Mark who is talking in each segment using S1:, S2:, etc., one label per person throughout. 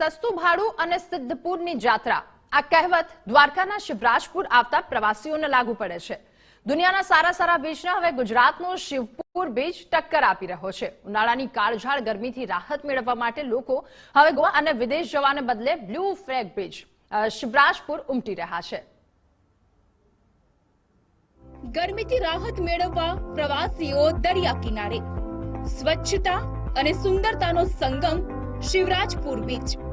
S1: સસ્તું ભાડું અને સિદ્ધપુરની જાત્રા. આ કહેવત દ્વારકાના શિવરાજપુર આવતા પ્રવાસીઓને લાગુ પડે છે. દુનિયાના સારા સારા બીચને હવે ગુજરાતનો શિવપુર બીચ ટક્કર આપી રહ્યો છે. ઉનાળાની કાળઝાળ ગરમીથી રાહત મેળવવા માટે લોકો હવે ગોવા અને વિદેશ જવાને બદલે બ્લુ ફ્લેગ બીચ શિવરાજપુર ઉમટી રહ્યા છે.
S2: ગરમીથી રાહત મેળવવા પ્રવાસીઓ દરિયા કિનારે. સ્વચ્છતા અને સુંદરતાનો સંગમ શિવરાજપુર બીચ.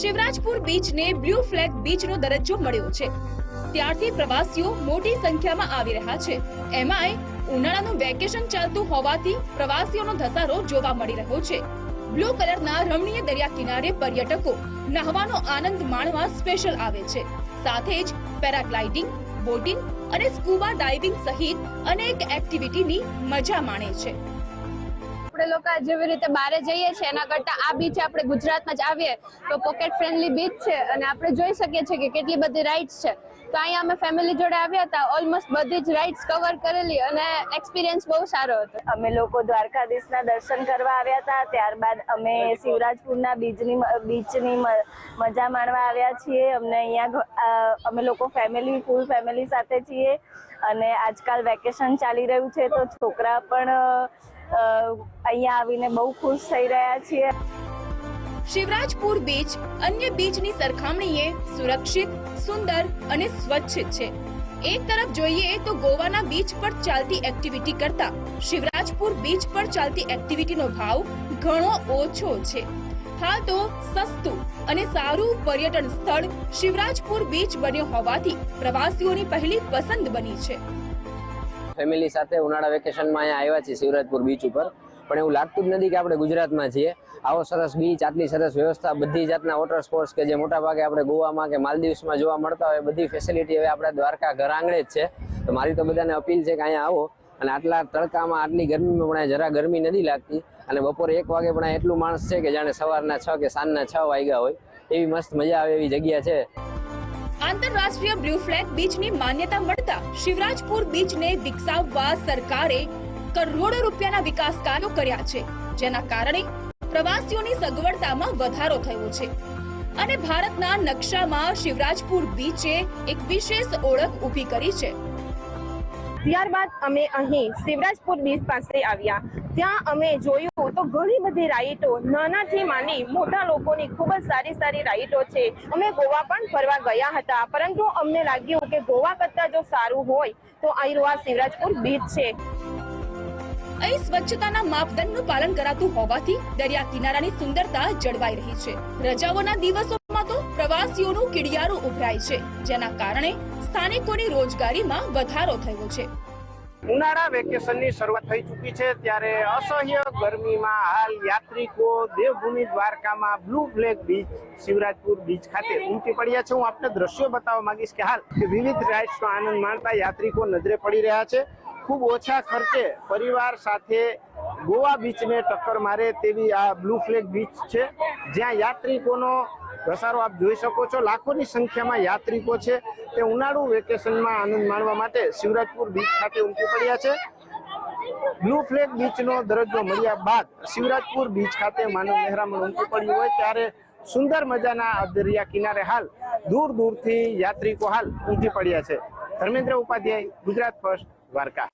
S2: શિવરાજપુર બીચને બ્લુ ફ્લેગ બીચનો દરજ્જો મળ્યો છે. ત્યારથી પ્રવાસીઓ મોટી સંખ્યામાં આવી રહ્યા છે. એમાંય ઉનાળાનું વેકેશન ચાલતું હોવાથી પ્રવાસીઓનો ધસારો જોવા મળી રહ્યો છે. બ્લુ કલરના રમણીય દરિયા કિનારે પર્યટકો નહાવાનો આનંદ માણવા સ્પેશિયલ આવે છે. સાથે જ પેરાગ્લાઇડિંગ, બોટિંગ અને સ્કૂબા ડાઇવિંગ સહિત અનેક એક્ટિવિટીની મજા માણે છે.
S3: આપણે લોકો જેવી રીતે બારે જઈએ છીએ, એના કરતા આ બીચ આપણે ગુજરાતમાં જ આવીએ, તો પોકેટ ફ્રેન્ડલી બીચ છે અને આપણે જોઈ શકીએ છીએ કે કેટલી બધી રાઇડ્સ છે. તો અહીંયા અમે ફેમિલી જોડે આવ્યા હતા ઓલમોસ્ટ બધી જ રાઇડ્સ કવર કરેલી અને એક્સપિરિયન્સ બહુ સારો હતો.
S4: અમે લોકો દ્વારકાધીશના દર્શન કરવા આવ્યા હતા, ત્યારબાદ અમે શિવરાજપુરના બીચની બીચની મજા માણવા આવ્યા છીએ. અમને અહીંયા અમે લોકો ફેમિલી ફૂલ ફેમિલી સાથે છીએ અને આજકાલ વેકેશન ચાલી રહ્યું છે, તો છોકરા પણ અહીંયા આવીને બહુ ખુશ થઈ રહ્યા છીએ.
S2: શિવરાજપુર બીચ અન્ય બીચની સરખામણીએ સુરક્ષિત, સુંદર અને સ્વચ્છ છે. એક તરફ જોઈએ તો ગોવાના બીચ પર ચાલતી એક્ટિવિટી કરતા શિવરાજપુર બીચ પર ચાલતી એક્ટિવિટીનો ભાવ ઘણો ઓછો છે. હાલ તો સસ્તું અને સારું પર્યટન સ્થળ શિવરાજપુર બીચ બન્યો હોવાથી પ્રવાસીઓની પહેલી પસંદ બની છે.
S5: ફેમિલી સાથે ઉનાળા વેકેશનમાં અહીંયા આવ્યા છીએ શિવરાજપુર બીચ ઉપર. પણ એવું લાગતું જ નથી કે આપણે ગુજરાતમાં છીએ. આવો સરસ બીચ આટલી સરસ વ્યવસ્થા, બધી જાતના વોટર સ્પોર્ટ્સ કે જે મોટા ભાગે આપણે ગોવામાં કે માલદીવ્સમાં જોવા મળતા હોય, બધી ફેસિલિટી હવે આપણે દ્વારકા ઘર આંગણે જ છે. તો મારી તો બધાને અપીલ છે કે અહીંયા આવો. અને આટલા તડકામાં, આટલી ગરમીમાં પણ જરા ગરમી નથી લાગતી. અને બપોરે એક વાગે પણ એટલું માણસ છે કે જાણે સવારના છ કે સાંજના છ વાગ્યા હોય. એવી મસ્ત મજા આવે એવી જગ્યા છે.
S2: આંતરરાષ્ટ્રીય બ્લુ ફ્લેગ બીચની માન્યતા મળતા શિવરાજપુર બીચને વિકસાવવા સરકારે કરોડો રૂપિયાના વિકાસ કાર્યો કર્યા છે, જેના કારણે પ્રવાસીઓની સગવડતામાં વધારો થયો છે. અને ભારતના નકશામાં શિવરાજપુર બીચે એક વિશેષ ઓળખ ઊભી કરી છે.
S6: ત્યારબાદ અમે અહીં શિવરાજપુર બીચ પાસે આવ્યા. ત્યાં અમે જોયું તો ઘણી બધી રાઈડો નાનાથી માની મોટા લોકોની ખૂબ જ સારી સારી રાઈડો છે. અમે ગોવા પણ ફરવા ગયા હતા, પરંતુ અમને લાગ્યું કે ગોવા કરતાં જો સારું હોય તો આ શિવરાજપુર બીચ છે.
S2: અહીં સ્વચ્છતાના માપદંડનું પાલન કરાતું હોવાથી દરિયા કિનારાની સુંદરતા જળવાઈ રહી છે. રજાઓના દિવસોમાં તો પ્રવાસીઓનું કિડિયારું ઉભરાય છે, જેના કારણે સ્થાનિકોની રોજગારીમાં વધારો થયો છે.
S7: ઉનાળા વેકેશનની શરૂઆત થઈ ચૂકી છે, ત્યારે અસહ્ય ગરમીમાં હાલ યાત્રિકો દેવભૂમિ દ્વારકામાં blue flag beach, Shivrajpur beach ખાતે ઉમટી પડ્યા છે. હું આપને દ્રશ્યો બતાવવા માંગીશ કે હાલ વિવિધ રાઇડ્સનો આનંદ માણતા યાત્રિકો નજરે પડી રહ્યા છે. ખૂબ ઓછા ખર્ચે પરિવાર સાથે ગોવા બીચને ટક્કર મારે તેવી આ બ્લુ ફ્લેગ બીચ છે. જ્યાં યાત્રિકોનો ઘસારો આપ જોઈ શકો છો. લાખોની સંખ્યામાં યાત્રિકો છે. તે ઉનાળુ વેકેશનમાં આનંદ માણવા માટે શિવરાજપુર બીચ ખાતે ઉમટી પડ્યા છે. બ્લુ ફ્લેગ બીચનો દરજ્જો મળ્યા બાદ શિવરાજપુર બીચ ખાતે માનવ મહેરામણ ઉમટી પડ્યું હોય ત્યારે સુંદર મજાના આ દરિયા કિનારે હાલ દૂર દૂરથી યાત્રિકો હાલ ઉમટી પડ્યા છે. ધર્મેન્દ્ર ઉપાધ્યાય, ગુજરાત ફર્સ્ટ, દ્વારકા.